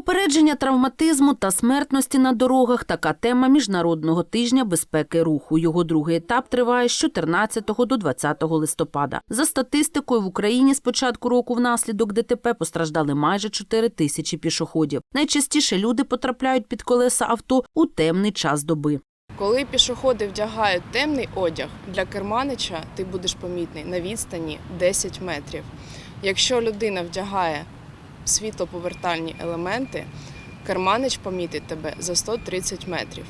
Попередження травматизму та смертності на дорогах така тема міжнародного тижня безпеки руху. Його другий етап триває з 14 до 20 листопада. За статистикою в Україні з початку року внаслідок ДТП постраждали майже 4 тисячі пішоходів. Найчастіше люди потрапляють під колеса авто у темний час доби. Коли пішоходи вдягають темний одяг, для керманича ти будеш помітний на відстані 10 метрів. Якщо людина вдягає світлоповертальні елементи, керманич помітить тебе за 130 метрів.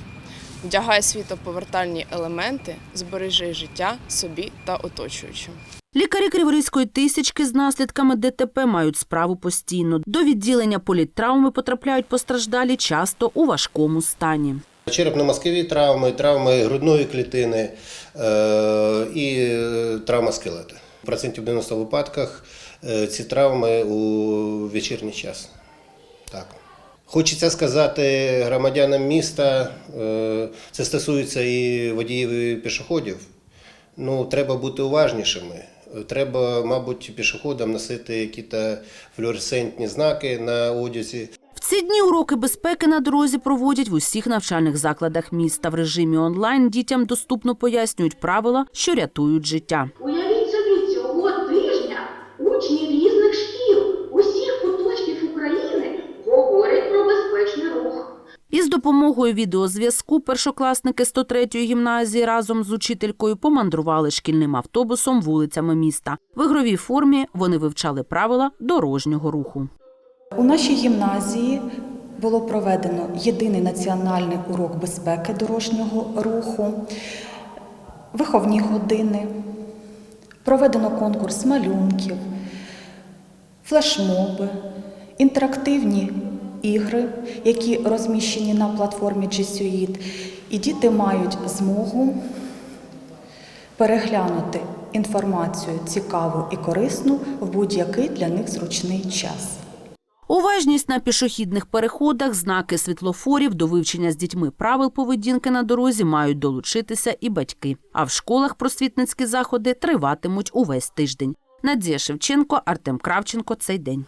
Вдягай світлоповертальні елементи, збережи життя собі та оточуючим. Лікарі Криворізької тисячки з наслідками ДТП мають справу постійно. До відділення політтравми потрапляють постраждалі часто у важкому стані. Черепно-мозкові травми, травми грудної клітини е, і е, травма скелета. Процентів 90 випадках е, ці травми у вечірній час. Так. Хочеться сказати громадянам міста, е, це стосується і водіїв і пішоходів. Ну, треба бути уважнішими. Треба, мабуть, пішоходам носити якісь флуоресцентні знаки на одязі. В ці дні уроки безпеки на дорозі проводять в усіх навчальних закладах міста. В режимі онлайн дітям доступно пояснюють правила, що рятують життя. Допомогою відеозв'язку першокласники 103-ї гімназії разом з учителькою помандрували шкільним автобусом вулицями міста. В ігровій формі вони вивчали правила дорожнього руху. У нашій гімназії було проведено єдиний національний урок безпеки дорожнього руху, виховні години, проведено конкурс малюнків, флешмоби, інтерактивні ігри, які розміщені на платформі G Suite. І діти мають змогу переглянути інформацію цікаву і корисну в будь-який для них зручний час. Уважність на пішохідних переходах, знаки світлофорів до вивчення з дітьми правил поведінки на дорозі мають долучитися і батьки. А в школах просвітницькі заходи триватимуть увесь тиждень. Надія Шевченко, Артем Кравченко. Цей день.